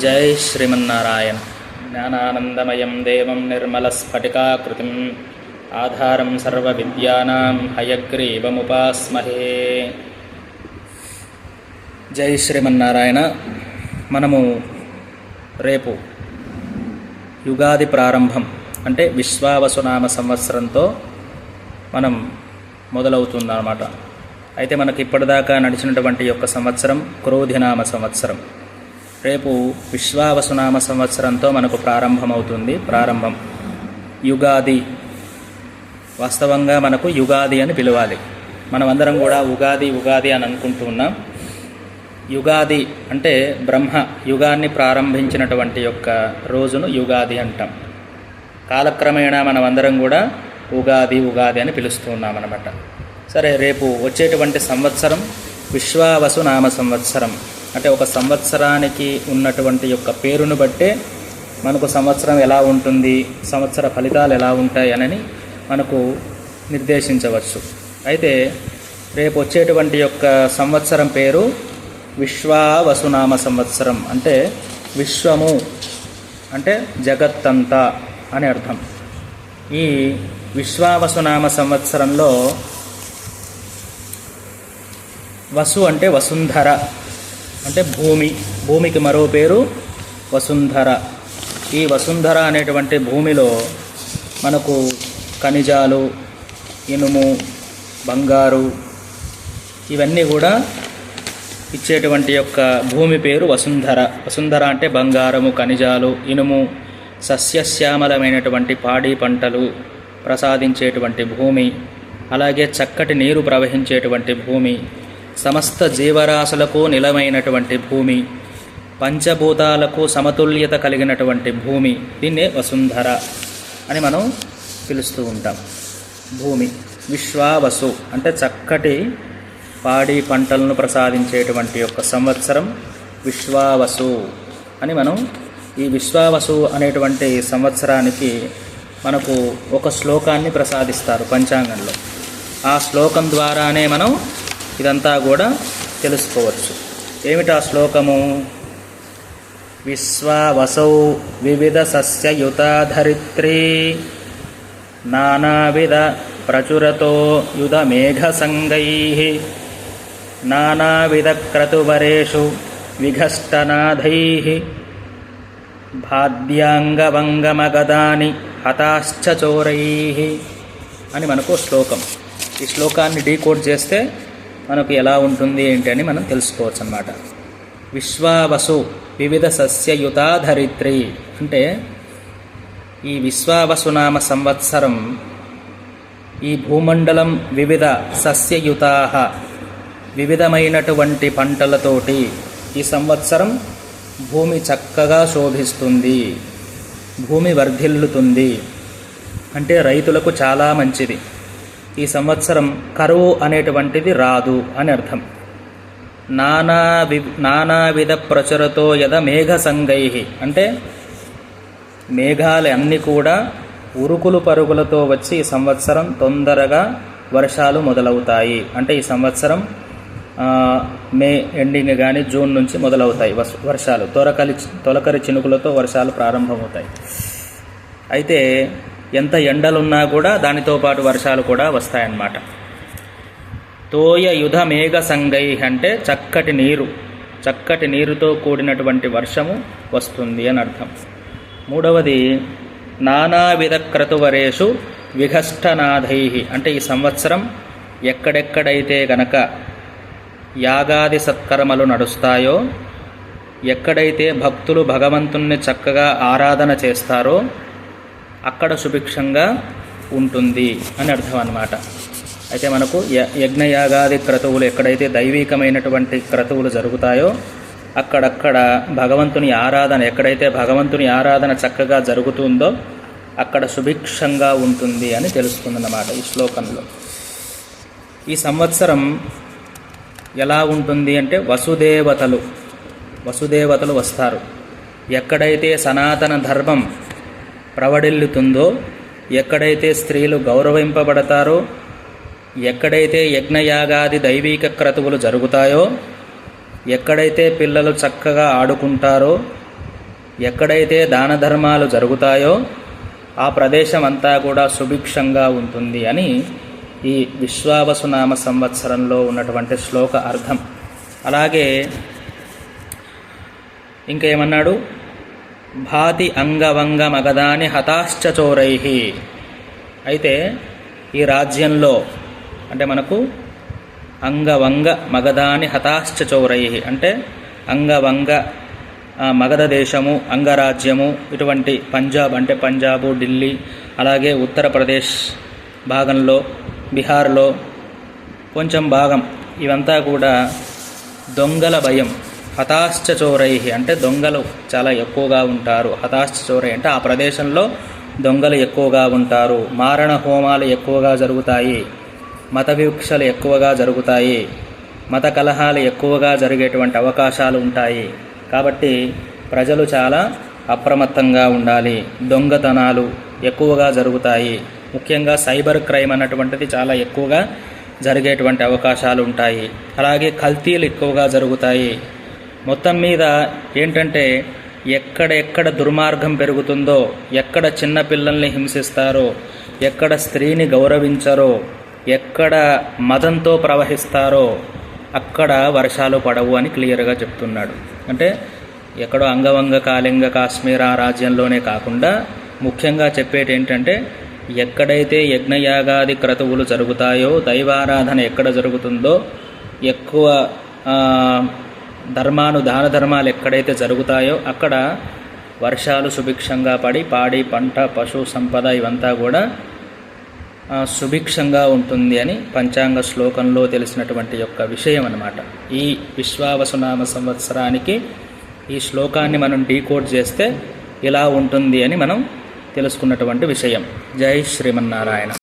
జై శ్రీమన్నారాయణ. జ్ఞానానందమయం దేవం నిర్మలస్ఫటికాకృతిం. ఆధారం సర్వవిద్యానాం హయగ్రీవముపాస్మహే. జై శ్రీమన్నారాయణ. మనము రేపు యుగాది ప్రారంభం అంటే విశ్వావసునామ సంవత్సరంతో మనం మొదలవుతుందన్నమాట. అయితే మనకి ఇప్పటిదాకా నడిచినటువంటి యొక్క సంవత్సరం క్రోధినామ సంవత్సరం. రేపు విశ్వావసునామ సంవత్సరంతో మనకు ప్రారంభమవుతుంది ప్రారంభం. యుగాది. వాస్తవంగా మనకు యుగాది అని పిలవాలి. మనమందరం కూడా ఉగాది ఉగాది అని అనుకుంటూ ఉన్నాం. యుగాది అంటే బ్రహ్మ యుగాన్ని ప్రారంభించినటువంటి యొక్క రోజును యుగాది అంటాం. కాలక్రమేణా మనమందరం కూడా ఉగాది ఉగాది అని పిలుస్తూ ఉన్నామన్నమాట. సరే రేపు వచ్చేటువంటి సంవత్సరం విశ్వావసు నామ సంవత్సరం. అంటే ఒక సంవత్సరానికి ఉన్నటువంటి యొక్క పేరును బట్టే మనకు సంవత్సరం ఎలా ఉంటుంది సంవత్సర ఫలితాలు ఎలా ఉంటాయి మనకు నిర్దేశించవచ్చు. అయితే రేపు వచ్చేటువంటి యొక్క సంవత్సరం పేరు విశ్వావసునామ సంవత్సరం అంటే విశ్వము అంటే జగత్తంతా అని అర్థం. ఈ విశ్వావసునామ సంవత్సరంలో వసు అంటే వసుంధర అంటే భూమి భూమికి మరో పేరు వసుంధర. ఈ వసుంధర అనేటువంటి భూమిలో మనకు ఖనిజాలు ఇనుము బంగారు ఇవన్నీ కూడా ఇచ్చేటువంటి యొక్క భూమి పేరు వసుంధర. వసుంధర అంటే బంగారము ఖనిజాలు ఇనుము సస్యశ్యామలమైనటువంటి పాడి పంటలు ప్రసాదించేటువంటి భూమి అలాగే చక్కటి నీరు ప్రవహించేటువంటి భూమి సమస్త జీవరాశులకు నిలమైనటువంటి భూమి పంచభూతాలకు సమతుల్యత కలిగినటువంటి భూమి. దీన్నే వసుంధర అని మనం పిలుస్తూ ఉంటాం. భూమి విశ్వావసు అంటే చక్కటి పాడి పంటలను ప్రసాదించేటువంటి యొక్క సంవత్సరం విశ్వావసు అని మనం ఈ విశ్వావసు అనేటువంటి సంవత్సరానికి మనకు ఒక శ్లోకాన్ని ప్రసాదిస్తారు పంచాంగంలో. ఆ శ్లోకం ద్వారానే మనం ఇదంతా కూడా తెలుసుకోవచ్చు. ఏమిటా శ్లోకము? విశ్వావసౌ వివిధ సస్యయుతాధరిత్రీ నానావిధ ప్రచురతో యుధమేఘసంగై నానావిధక్రతువరేషు విఘష్టనాథై భాద్యాంగవంగమగదాని హతాశ్చోరై అని మనకు శ్లోకం. ఈ శ్లోకాన్ని డీకోడ్ చేస్తే మనకు ఎలా ఉంటుంది ఏంటి అని మనం తెలుసుకోవచ్చు అన్నమాట విశ్వావసు వివిధ సస్యయుతాధరిత్రి అంటే ఈ విశ్వావసునామ సంవత్సరం ఈ భూమండలం వివిధ సస్యయుతా వివిధమైనటువంటి పంటలతోటి ఈ సంవత్సరం భూమి చక్కగా శోభిస్తుంది భూమి వర్ధిల్లుతుంది. అంటే రైతులకు చాలా మంచిది. ఈ సంవత్సరం కరువు అనేటువంటిది రాదు అని అర్థం. నానా వి నానావిధ ప్రచురతో యద మేఘ సంగై. అంటే మేఘాలు అన్నీ కూడా ఉరుకులు పరుగులతో వచ్చి ఈ సంవత్సరం తొందరగా వర్షాలు మొదలవుతాయి. అంటే ఈ సంవత్సరం మే ఎండింగ్ కానీ జూన్ నుంచి మొదలవుతాయి వస్- వర్షాలు. తొలకలి తొలకరి చినుకులతో వర్షాలు ప్రారంభమవుతాయి. అయితే ఎంత ఎండలున్నా కూడా దానితో పాటు వర్షాలు కూడా వస్తాయన్నమాట. తోయ యుధ మేఘ సంగై అంటే చక్కటి నీరు చక్కటి నీరుతో కూడినటువంటి వర్షము వస్తుంది అని అర్థం. మూడవది నానావిధ క్రతువరేషు విఘష్టనాథై అంటే ఈ సంవత్సరం ఎక్కడెక్కడైతే గనక యాగాది సత్కర్మలు నడుస్తాయో ఎక్కడైతే భక్తులు భగవంతుణ్ణి చక్కగా ఆరాధన చేస్తారో అక్కడ సుభిక్షంగా ఉంటుంది అని అర్థం అన్నమాట. అయితే మనకు య- యజ్ఞయాగాది క్రతువులు ఎక్కడైతే దైవికమైనటువంటి క్రతువులు జరుగుతాయో అక్కడక్కడ భగవంతుని ఆరాధన ఎక్కడైతే భగవంతుని ఆరాధన చక్కగా జరుగుతుందో అక్కడ సుభిక్షంగా ఉంటుంది అని తెలుస్తుందన్నమాట ఈ శ్లోకంలో. ఈ సంవత్సరం ఎలా ఉంటుంది అంటే వసుదేవతలు వసుదేవతలు వస్తారు. ఎక్కడైతే సనాతన ధర్మం ప్రవడిల్లుతుందో ఎక్కడైతే స్త్రీలు గౌరవింపబడతారో ఎక్కడైతే యజ్ఞయాగాది దైవిక క్రతువులు జరుగుతాయో ఎక్కడైతే పిల్లలు చక్కగా ఆడుకుంటారో ఎక్కడైతే దాన ధర్మాలు జరుగుతాయో ఆ ప్రదేశం అంతా కూడా సుభిక్షంగా ఉంటుంది అని ఈ విశ్వావసునామ సంవత్సరంలో ఉన్నటువంటి శ్లోక అర్థం. అలాగే ఇంకేమన్నాడు? భాతి అంగవంగ మగధాని హతాశ్చ చోరై. అయితే ఈ రాజ్యంలో అంటే మనకు అంగవంగ మగదాని హతాశ్చచోరై అంటే అంగవంగ మగధ దేశము అంగరాజ్యము ఇటువంటి పంజాబ్ అంటే పంజాబు ఢిల్లీ అలాగే ఉత్తరప్రదేశ్ భాగంలో బీహార్లో కొంచెం భాగం ఇవంతా కూడా దొంగల భయం. హతాశ్చ చోరై అంటే దొంగలు చాలా ఎక్కువగా ఉంటారు. హతాశ్చ చోరై అంటే ఆ ప్రదేశంలో దొంగలు ఎక్కువగా ఉంటారు. మారణ హోమాలు ఎక్కువగా జరుగుతాయి. మత వివక్షలు ఎక్కువగా జరుగుతాయి. మత కలహాలు ఎక్కువగా జరిగేటువంటి అవకాశాలు ఉంటాయి. కాబట్టి ప్రజలు చాలా అప్రమత్తంగా ఉండాలి. దొంగతనాలు ఎక్కువగా జరుగుతాయి. ముఖ్యంగా సైబర్ క్రైమ్ అన్నటువంటిది చాలా ఎక్కువగా జరిగేటువంటి అవకాశాలు ఉంటాయి. అలాగే కల్తీలు ఎక్కువగా జరుగుతాయి. మొత్తం మీద ఏంటంటే ఎక్కడెక్కడ దుర్మార్గం పెరుగుతుందో ఎక్కడ చిన్న పిల్లల్ని హింసిస్తారో ఎక్కడ స్త్రీని గౌరవించరో ఎక్కడ మతంతో ప్రవహిస్తారో అక్కడ వర్షాలు పడవు అని క్లియర్గా చెప్తున్నాడు. అంటే ఎక్కడో అంగవంగ కాళింగ కాశ్మీర్ ఆ రాజ్యంలోనే కాకుండా ముఖ్యంగా చెప్పేటి ఏంటంటే ఎక్కడైతే యజ్ఞయాగాది క్రతువులు జరుగుతాయో దైవారాధన ఎక్కడ జరుగుతుందో ఎక్కువ ధర్మాను దాన ధర్మాలు ఎక్కడైతే జరుగుతాయో అక్కడ వర్షాలు సుభిక్షంగా పడి పాడి పంట పశు సంపద ఇవంతా కూడా సుభిక్షంగా ఉంటుంది అని పంచాంగ శ్లోకంలో తెలిసినటువంటి యొక్క విషయం అన్నమాట. ఈ విశ్వావసునామ సంవత్సరానికి ఈ శ్లోకాన్ని మనం డీకోడ్ చేస్తే ఇలా ఉంటుంది అని మనం తెలుసుకున్నటువంటి విషయం. జై శ్రీమన్నారాయణ.